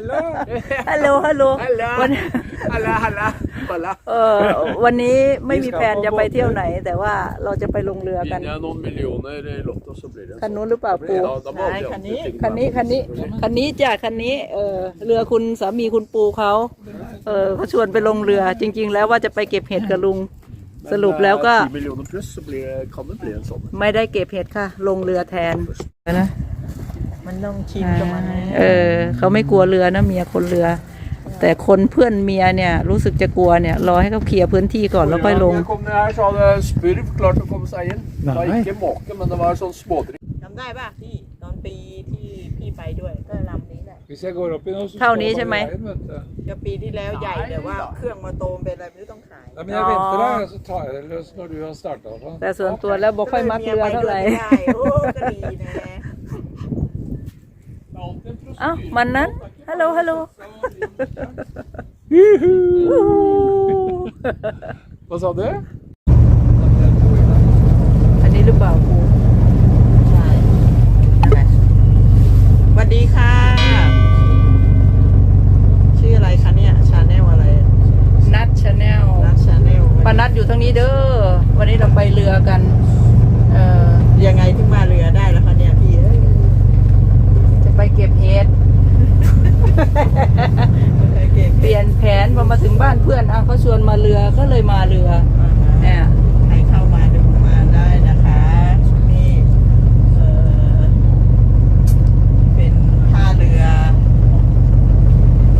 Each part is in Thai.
jeg? Nei, da, da er vi i Lissabon, jo. Hallo. ฮัลโหล ฮัลโหล Halla. วัน Halla, halla. Halla. เออวันนี้ไม่มีแพนจะไปเที่ยวไหน แต่ว่าเราจะไปลงเรือกัน Vinner jeg noen millioner i Lotto, så blir det คันนู้นหรือเปล่าปู Da, da må alle andre ting คันนี้คันนี้คันนี้จ้ะคันนี้เออเรือคุณสามีคุณปูเขาเออเขาชวนไปลงเรือจริง ๆ แล้วว่าจะไปเก็บเห็ดกับลุงสรุปแล้วก็10 millioner pluss, så blir det, kan det bli en sånn. ไม่ได้เก็บเห็ดค่ะ ลงเรือแทนนะ มันต้องชิมกับมันนะเออเขาไม่กลัวเรือนะเมียคนเรือ แต่คนเพื่อนเมียเนี่ยรู้สึกจะกลัวเนี่ยรอให้เขาเคลียร์พื้นที่ก่อนแล้วค่อยลง Jeg kom ned her, så hadde Spurv klart å komme seg inn. Det var Nei. ikke måke, men det var sånn smådritt. จำได้ป่ะพี่ตอนปีที่พี่ไปด้วยก็ลำนี้แหละ Hvis jeg går opp i nå, så Tar står ni man ikke i meg? veien, vet du. จะปีที่แล้วใหญ่แต่ว่าเครื่องมาโตมเป็นอะไรไม่รู้ต้องขาย Ja, men jeg venter da, så tar jeg det løs når du har startet. Da. แต่ส่วนตัวแล้วบอกค่อยมักเรือเท่าไหร่ม่ด้โอ้ก็ดีนะ เอ้ามันนั้น ฮัลโหล ฮัลโหล Hva sa du? อันนี้หรือเปล่าครูใช่นั่นแหละสวัสดีค่ะ ชื่ออะไรคะเนี่ยชาแนลอะไรนัดชาแนลนัทชาแนลปานัดอยู่ทางนี้เด้อ วันนี้เราไปเรือกัน เออยังไงถึงมาเรือได้แล้วคะเนี่ยพี่เอ้ย จะไปเก็บเห็ดเก็บเปลี่ยนแผนพอมาถึงบ้านเพื่อนอะเขาชวนมาเรือก็เลยมาเรือเนี่ยให้เข้ามาดูมาได้นะคะนี่เอ่อเป็นท่าเรือ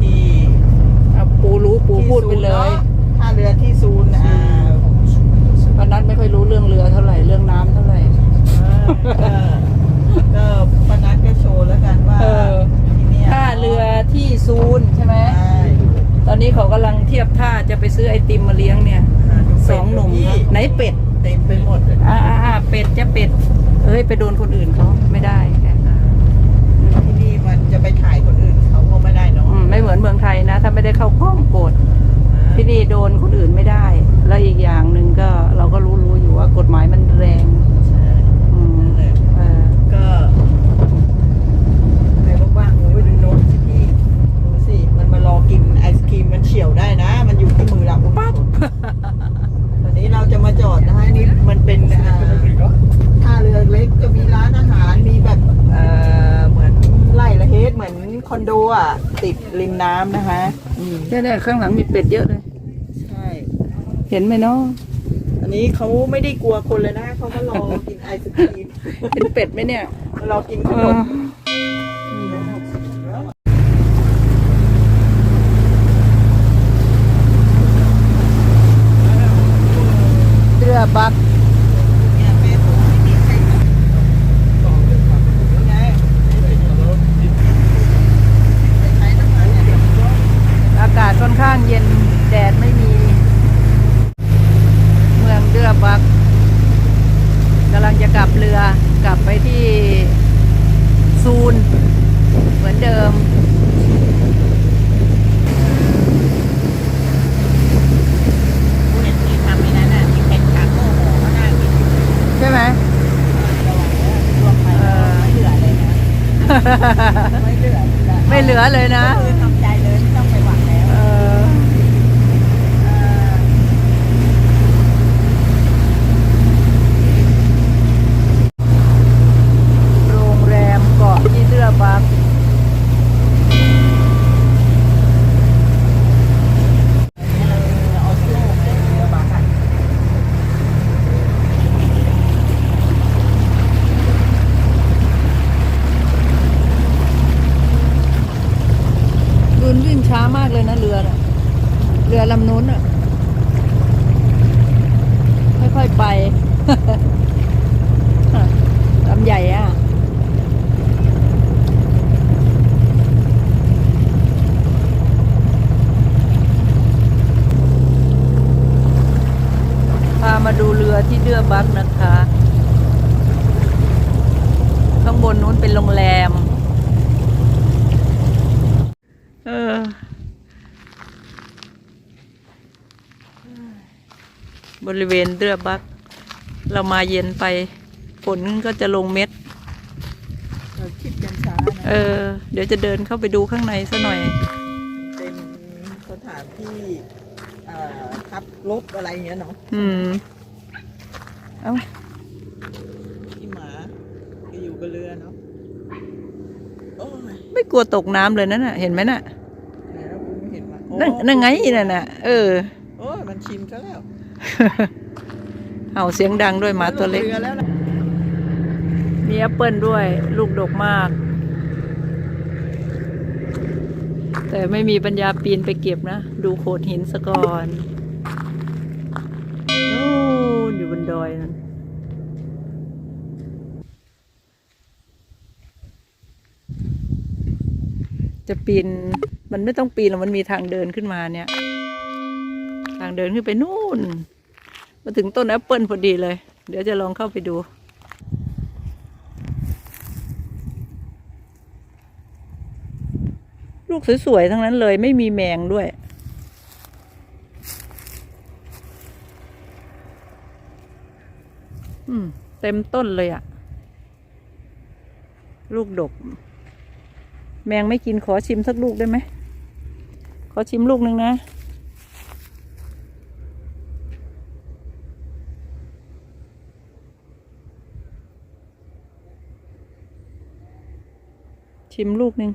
ที่เอาปูรู้ปูพูดไปเลย ท่าเรือที่ซูนย์อ่าปานัดไม่ค่อยรู้เรื่องเรือเท่าไหร่เรื่องน้ำเท่าไหร่ เออ ก็ปนัดก็โชว์แล้วกันว่าเออ ที่เนี่ยท่าเรือที่ซูนใช่ไหม ใช่ตอนนี้เขากำลังเทียบท่าจะไปซื้อไอติมมาเลี้ยงเนี่ยสองหนุ่มครับไหนเป็ด เต็มไปหมดเลยอ่าอ่าอ่าเป็ดจะเป็ด เอ้ย ไปโดนคนอื่นเขาไม่ได้ที่นี่มันจะไปถ่ายคนอื่นเขาก็ไม่ได้เนาะอืมไม่เหมือนเมืองไทยนะ ถ้าไม่ได้เข้ากล้องโกรธที่นี่โดนคนอื่นไม่ได้ แล้วอีกอย่างหนึ่งก็เราก็รู้รู้อยู่ว่ากฎหมายมันแรง ใช่ อืม นั่นแหละ เออ ก็ใครว่างๆโอ้ยดูโน้ตสิพี่ดูสิ มันมารอกินไอศครีมมันเฉี่ยวได้นะ มันอยู่ที่มือเราปั๊บตอนนี้เราจะมาจอดนะคะนี่มันเป็นอ่าท่าเรือเล็กจะมีร้านอาหารมีแบบเอ่อเหมือนไร่ละเฮดเหมือน คอนโดอะติดริมน้ำนะคะอืมเนี่ยเนี่ยข้างหลังมีเป็ดเยอะเลย ใช่ เห็นไหมเนาะอันนี้เขาไม่ได้กลัวคนเลยนะเขามารอกินไอศครีมเห็นเป็ดไหมเนี่ยมารอกินขเอนอมเรือบัก เนี่ยแม่ผมไม่มีใครทำยังไงใช้น้ำมันเนี่ยเดี๋ยวมันก็ อากาศค่อนข้างเย็นแดดไม่มี เมืองเรือบักกำ ลังจะกลับเรือกลับไปที่ซูนเหมือนเดิมเห็นที่ทำไอ้นั้นน่ะที่เป็นคาโก้โหก็น่ากินอยู่ใช่ไหมระวังนะรวมไปไม่เหลือเลยนะ ไม่เหลือเลยนะ ไม่เหลือเลยนะ ก็คือทำใจเลยไม่ต้องไปหวังแล้ว เออ เอ่อ โรงแรมเกาะที่เรือบัก เอาโซ่ไปเรือบักอะ คื นวิ่งช้ามากเลยนะเรือนะเรือลำนู้นอะค่อยๆไปลำใหญ่อะพามาดูเรือที่เรือบักนะคะ ข้างบนนู้นเป็นโรงแรม เออ บริเวณเรือบัก เรามาเย็นไปฝนก็จะลงเม็ดเราคิดกันช้านะเออ เดี๋ยวจะเดินเข้าไปดูข้างในซะหน่อย เป็นสถานที่เอ่อทับรถอะไรอย่างเงี้ยเนาะอืม เอ้าที่หมาไปอยู่กับเรือเนาะโอ้ยไม่กลัวตกน้ำเลยนั่นน่ะ เห็นไหมน่ะไหนเราไม่เห็นมันนั่นนั่นไงนั่นน่ะ เออ เห่าเสียงดังด้วยหมาตัวเล็กรือแล้วนะมีแอปเปิลด้วย ลูกดกมาก แต่ไม่มีปัญญาปีนไปเก็บนะ ดูโขดหินสะก่อนโอ้อยู่บนดอยนั่นจะปีน มันไม่ต้องปีนหรอกมันมีทางเดินขึ้นมาเนี่ย ทางเดินขึ้นไปนู่น มาถึงต้นแอปเปิลพอดีเลย เดี๋ยวจะลองเข้าไปดูลูกสวยๆ ทั้งนั้นเลยไม่มีแมงด้วย อืม เต็มต้นเลยอะลูกดก แมงไม่กินขอชิมสักลูกได้ไหม ขอชิมลูกหนึ่งนะ ชิมลูกหนึ่ง